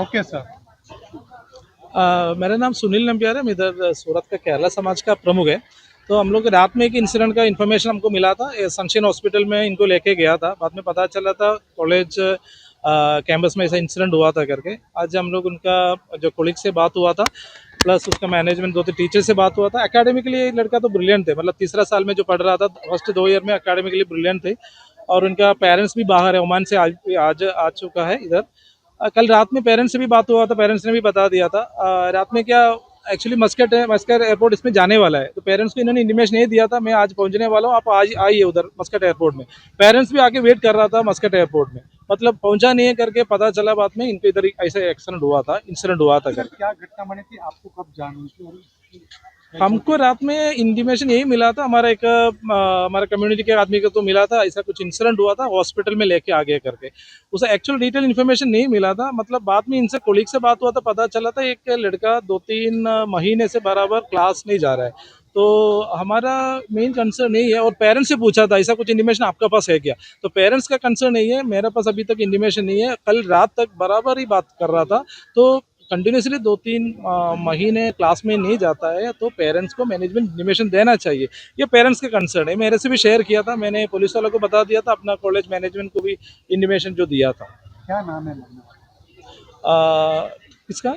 Okay sir अ, मेरा नाम सुनील नंबियार है। इधर सूरत का केरला समाज का प्रमुख है। तो हम लोग रात में एक इंसिडेंट का इन्फॉर्मेशन हमको मिला था। ये हॉस्पिटल में इनको लेके गया था। बाद में पता चला था कॉलेज कैंपस में ऐसा इंसिडेंट हुआ था करके। आज हम लोग उनका जो कोलिग से बात हुआ था प्लस उसका मैनेजमेंट दो तीन टीचर से बात हुआ था। एकेडमिकली ये लड़का तो ब्रिलियंट थे। मतलब तीसरा साल में जो पढ़ रहा था फ़र्स्ट दो ईयर में एकेडमिकली ब्रिलियंट थे। और उनका पेरेंट्स भी बाहर है। ओमान से आज आज आ चुका है इधर। कल रात में पेरेंट्स से भी बात हुआ था पेरेंट्स ने भी बता दिया था। अ, रात में क्या एक्चुअली मस्कट है मस्कट एयरपोर्ट इसमें जाने वाला है। तो पेरेंट्स को इन्होंने इंटीमेशन नहीं दिया था मैं आज पहुँचने वाला हूँ आप आज आइए उधर मस्कट एयरपोर्ट में। पेरेंट्स भी आके वेट कर रहा था मस्कट एयरपोर्ट में। मतलब पहुँचा नहीं है करके पता चला बाद में इनको इधर ऐसा एक्सीडेंट हुआ था इंसिडेंट हुआ था क्या घटना बनी थी? आपको कब जान हमको रात में इंटीमेशन यही मिला था, हमारा एक हमारा कम्युनिटी के आदमी को तो मिला था, ऐसा कुछ इंसिडेंट हुआ था हॉस्पिटल में लेके आ गए करके। उसे एक्चुअल डिटेल इन्फॉर्मेशन नहीं मिला था मतलब बाद में इनसे कोलीग से बात हुआ था पता चला था एक लड़का दो तीन महीने से बराबर क्लास नहीं जा रहा है। तो हमारा मेन कंसर्न यही है और पेरेंट्स से पूछा था, ऐसा कुछ इंटीमेशन आपका पास है क्या? तो पेरेंट्स का कंसर्न नहीं है, मेरे पास अभी तक इंटीमेशन नहीं है, कल रात तक बराबर ही बात कर रहा था तो कंटिन्यूसली दो तीन महीने क्लास में नहीं जाता है तो पेरेंट्स को मैनेजमेंट इंटीमेशन देना चाहिए। ये पेरेंट्स का कंसर्न है। मेरे से भी शेयर किया था। मैंने पुलिस वालों को बता दिया था अपना कॉलेज मैनेजमेंट को भी इंटीमेशन जो दिया था। क्या नाम है? अ, किसका?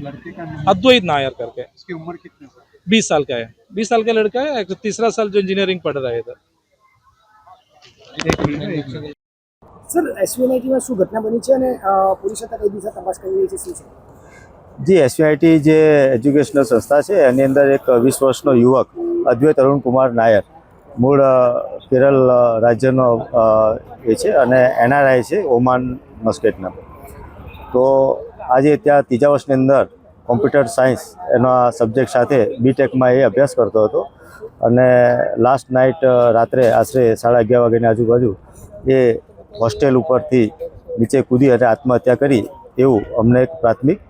लड़के का नाम? अद्वैत नायर करके। उसकी उम्र कितनी है? बीस साल का है। बीस साल का लड़का है तीसरा साल जो इंजीनियरिंग पढ़ रहा है इधर। સર એસવીઆઈટીમાં શું ઘટના બની છે અને પોલીસ હતા કઈ દિશા તપાસ કરી રહી છે, શું છે? જી એસવીઆઈટી જે એજ્યુકેશનલ સંસ્થા છે, એની અંદર એક વીસ વર્ષનો યુવક, અદ્વૈત અરુણ કુમાર નાયર, મૂળ કેરળ રાજ્યનો એ છે અને એનઆરઆઈ છે, ઓમાન મસ્કેટના. તો આજે ત્યાં ત્રીજા વર્ષની અંદર કોમ્પ્યુટર સાયન્સ એના સબ્જેક્ટ સાથે બીટેકમાં એ અભ્યાસ કરતો હતો અને લાસ્ટ નાઇટ રાત્રે આશરે સાડા અગિયાર વાગ્યાની આજુબાજુ એ હોસ્ટેલ ઉપરથી નીચે કૂદી અને આત્મહત્યા કરી એવું અમને એક પ્રાથમિક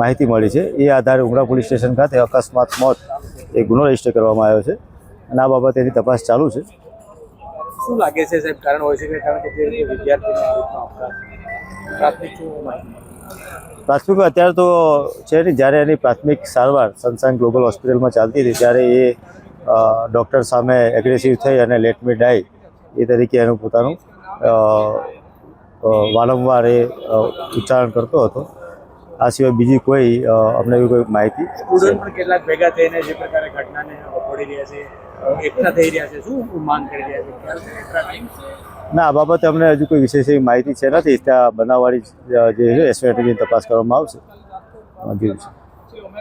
માહિતી મળી છે. એ આધારે ઉમરા પોલીસ સ્ટેશન ખાતે અકસ્માત મોત એ ગુનો રજિસ્ટર કરવામાં આવ્યો છે અને આ બાબતે એની તપાસ ચાલુ છે. શું લાગે છે સાહેબ? કારણ હોય છે કે કારણ કે અપરાધ પ્રાથમિક પ્રાથમિક અત્યારે તો છે ને જ્યારે એની પ્રાથમિક સારવાર સનસાઇન ગ્લોબલ હોસ્પિટલમાં ચાલતી હતી ત્યારે એ ડૉક્ટર સામે એગ્રેસિવ થઈ અને લેટ મી ડાય એ તરીકે એનું પોતાનું વારંવાર એ ઉચ્ચારણ કરતો હતો. આ સિવાય બીજી કોઈ અમને એવી કોઈ માહિતી સ્ટુડન્ટ પણ કેટલાક ભેગા થઈને જે પ્રકારે ઘટનાને વખોડી રહ્યા છે એકઠા થઈ રહ્યા છે શું માંગ કરી રહ્યા છે? ખ્યાલ છે પ્રાથમિક ના આ બાબતે અમને હજુ કોઈ વિશેષ એવી માહિતી છે નથી. ત્યાં બનાવવાળી જે છે એસઆઈટીની તપાસ કરવામાં આવશે. હજુ છે